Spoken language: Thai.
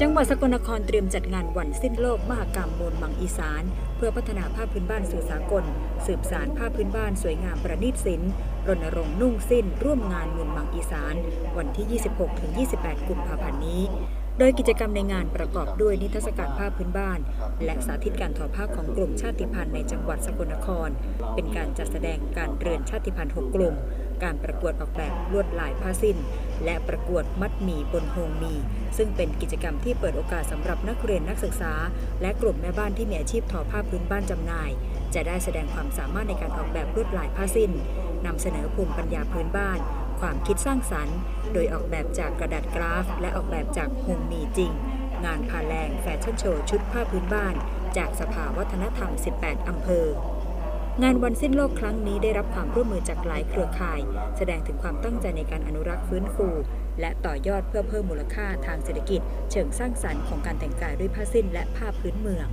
จังหวัดสกลนครเตรียมจัดงานวันสิ้นโลกมหกรรมมวลมังอีสาน เพื่อพัฒนาผ้าพพื้นบ้านสู่สากล สืบสารผ้าพื้นบ้านสวยงามประณีตศิลป์รณรงค์นุ่งสิ้น ร่วมงานมวลมังอีสาน วันที่ 26-28 กุมภาพันธ์นี้ โดยกิจกรรมในงานประกอบด้วยนิทรรศการผ้าพื้นบ้าน และสาธิตการทอผ้าของกลุ่มชาติพันธุ์ในจังหวัดสกลนคร เป็นการจัดแสดงการเรือนชาติพันธุ์ 6 กลุ่ม การประกวดออกแบบลวดลายผ้าสิ้น และประกวดมัดหมี่บนโฮงมี ซึ่งเป็นกิจกรรมที่เปิดโอกาสสำหรับนักเรียนนักศึกษา และกลุ่มแม่บ้านที่มีอาชีพทอผ้าพื้นบ้านจำหน่าย จะได้แสดงความสามารถในการออกแบบลวดลายผ้าสิ้นนำเสนอภูมิปัญญาพื้นบ้าน ความคิดสร้างสรรค์ โดยออกแบบจากกระดาษกราฟ และออกแบบจากโฮงมีจริง งานพาแรงแฟชั่นโชว์ชุดผ้าพื้นบ้าน จากสภาวัฒนธรรม 18 อำเภอ งานวันสิ้นโลกครั้งนี้ได้รับความร่วมมือจากหลายเครือข่าย แสดงถึงความตั้งใจในการอนุรักษ์ฟื้นฟู และต่อยอดเพื่อเพิ่มมูลค่าทางเศรษฐกิจ เชิงสร้างสรรค์ของการแต่งกายด้วยผ้าสิ้นและผ้าพื้นเมือง